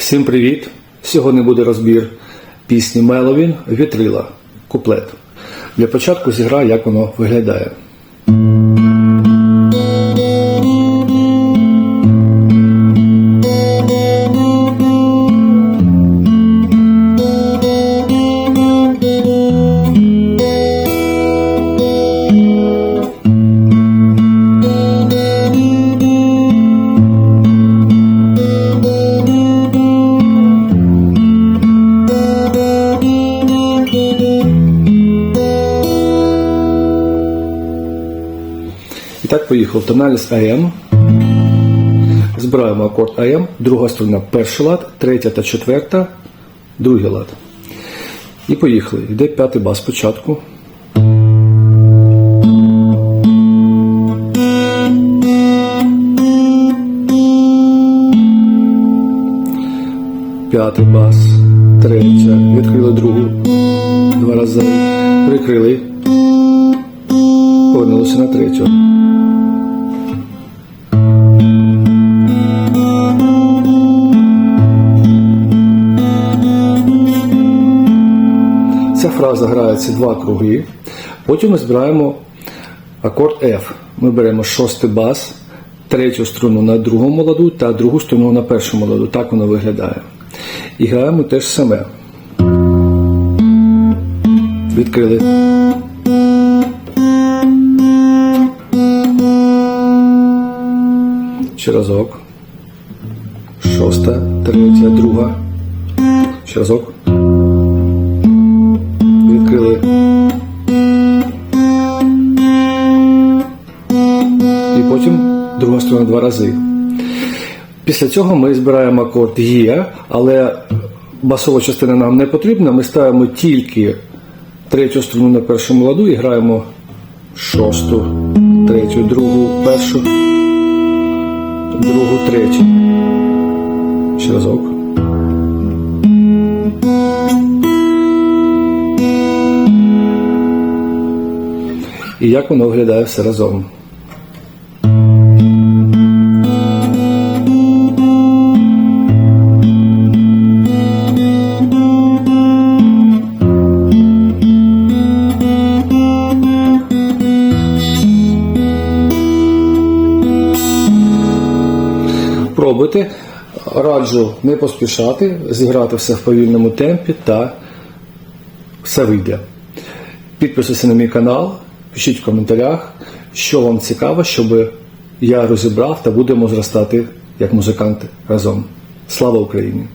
Всім привіт! Сьогодні буде розбір пісні Меловін Вітрила. Куплет. Для початку зіграю, як воно виглядає. Так поїхав. Тональність АМ. Збираємо акорд АМ, друга струна перший лад, третя та четверта, другий лад. І поїхали. Йде п'ятий бас спочатку. П'ятий бас, третя, відкрили другу, два рази, прикрили, повернулися на третю. Ця фраза грається два круги. Потім ми збираємо акорд F. Ми беремо шостий бас, третю струну на другому ладу та другу струну на першому ладу. Так воно виглядає. І граємо те ж саме. Відкрили. Ще разок. Шоста, третя, друга. Ще разок. Друга сторона два рази. Після цього ми збираємо акорд Є, але басова частина нам не потрібна. Ми ставимо тільки третю струну на першому ладу і граємо шосту, третю, другу, першу, другу, третю. Ще разок. І як воно виглядає все разом. Пробуйте. Раджу не поспішати, зіграти все в повільному темпі та все вийде. Підписуйся на мій канал, пишіть в коментарях, що вам цікаво, щоб я розібрав та будемо зростати як музиканти разом. Слава Україні!